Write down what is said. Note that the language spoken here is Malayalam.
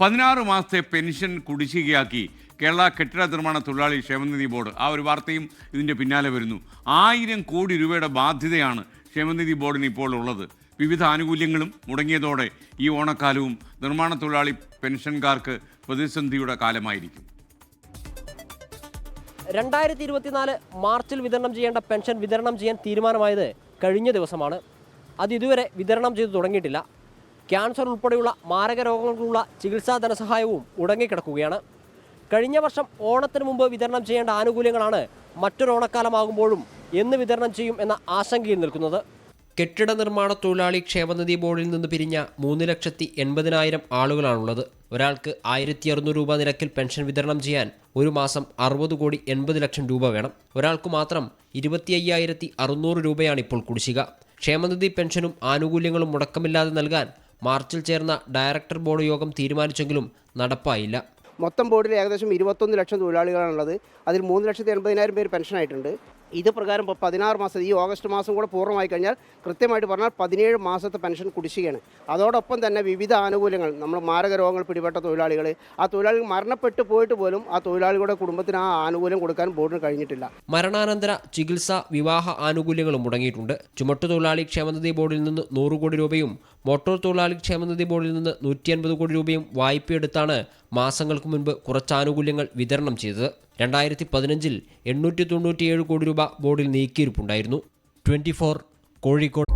പതിനാറ് മാസത്തെ പെൻഷൻ കുടിശ്ശികയാക്കി കേരള കെട്ടിട നിർമ്മാണ തൊഴിലാളി ക്ഷേമനിധി ബോർഡ്. ആ ഒരു വാർത്തയും ഇതിന്റെ പിന്നാലെ വരുന്നു. ആയിരം കോടി രൂപയുടെ ബാധ്യതയാണ് ക്ഷേമനിധി ബോർഡിന് ഇപ്പോൾ ഉള്ളത്. വിവിധ ആനുകൂല്യങ്ങളും മുടങ്ങിയതോടെ ഈ ഓണക്കാലവും നിർമ്മാണ തൊഴിലാളി പെൻഷൻകാർക്ക് പ്രതിസന്ധിയുടെ കാലമായിരിക്കും. രണ്ടായിരത്തി ഇരുപത്തിനാല് മാർച്ചിൽ വിതരണം ചെയ്യേണ്ട പെൻഷൻ വിതരണം ചെയ്യാൻ തീരുമാനമായത് കഴിഞ്ഞ ദിവസമാണ്. അത് ഇതുവരെ വിതരണം ചെയ്തു തുടങ്ങിയിട്ടില്ല. ക്യാൻസർ ഉൾപ്പെടെയുള്ള മാരക രോഗങ്ങൾക്കുള്ള ചികിത്സാ ധനസഹായവും മുടങ്ങിക്കിടക്കുകയാണ് കഴിഞ്ഞ വർഷം ഓണത്തിന് മുമ്പ് വിതരണം ചെയ്യേണ്ട ആനുകൂല്യങ്ങളാണ് മറ്റൊരു ഓണക്കാലമാകുമ്പോഴും എന്ന് വിതരണം ചെയ്യും എന്ന ആശങ്കയിൽ നിൽക്കുന്നത്. കെട്ടിട നിർമ്മാണ തൊഴിലാളി ക്ഷേമനിധി ബോർഡിൽ നിന്ന് പിരിഞ്ഞ മൂന്ന് ലക്ഷത്തി എൺപതിനായിരം ആളുകളാണുള്ളത്. ഒരാൾക്ക് ആയിരത്തി അറുന്നൂറ് രൂപ നിരക്കിൽ പെൻഷൻ വിതരണം ചെയ്യാൻ ഒരു മാസം അറുപത് കോടി എൺപത് ലക്ഷം രൂപ വേണം. ഒരാൾക്ക് മാത്രം ഇരുപത്തി അയ്യായിരത്തി അറുന്നൂറ് രൂപയാണ് ഇപ്പോൾ കുടിശ്ശിക. ക്ഷേമനിധി പെൻഷനും ആനുകൂല്യങ്ങളും മുടക്കമില്ലാതെ നൽകാൻ മാർച്ചിൽ ചേർന്ന ഡയറക്ടർ ബോർഡ് യോഗം തീരുമാനിച്ചെങ്കിലും നടപ്പായില്ല. മൊത്തം ബോർഡിൽ ഏകദേശം ഇരുപത്തൊന്ന് ലക്ഷം തൊഴിലാളികളാണുള്ളത്. അതിൽ മൂന്ന് ലക്ഷത്തി എൺപതിനായിരം പേര് പെൻഷനായിട്ടുണ്ട്. ഇത് പ്രകാരം ഇപ്പോൾ പതിനാറ് മാസം ഈ ഓഗസ്റ്റ് മാസം കൂടെ പൂർണമായി കഴിഞ്ഞാൽ കൃത്യമായിട്ട് പറഞ്ഞാൽ പതിനേഴ് മാസത്തെ പെൻഷൻ കുടിശ്ശികയാണ്. അതോടൊപ്പം തന്നെ വിവിധ ആനുകൂല്യങ്ങൾ നമ്മൾ മാരക രോഗങ്ങൾ പിടിപെട്ട തൊഴിലാളികൾ ആ തൊഴിലാളികൾ മരണപ്പെട്ടു പോയിട്ട് പോലും ആ തൊഴിലാളികളുടെ കുടുംബത്തിന് ആ ആനുകൂല്യം കൊടുക്കാൻ ബോർഡിന് കഴിഞ്ഞിട്ടില്ല. മരണാനന്തര ചികിത്സ വിവാഹ ആനുകൂല്യങ്ങളും മുടങ്ങിയിട്ടുണ്ട്. ചുമട്ടു തൊഴിലാളി ക്ഷേമനിധി ബോർഡിൽ നിന്ന് നൂറ് കോടി രൂപയും മോട്ടോർ തൊഴിലാളി ക്ഷേമനിധി ബോർഡിൽ നിന്ന് നൂറ്റി അൻപത് കോടി രൂപയും വായ്പയെടുത്താണ് മാസങ്ങൾക്ക് മുൻപ് കുറച്ച് ആനുകൂല്യങ്ങൾ വിതരണം ചെയ്തത്. രണ്ടായിരത്തി പതിനഞ്ചിൽ എണ്ണൂറ്റി തൊണ്ണൂറ്റിയേഴ് കോടി രൂപ ബോർഡിൽ നീക്കിയിരിപ്പുണ്ടായിരുന്നു. Twenty four Kozhikode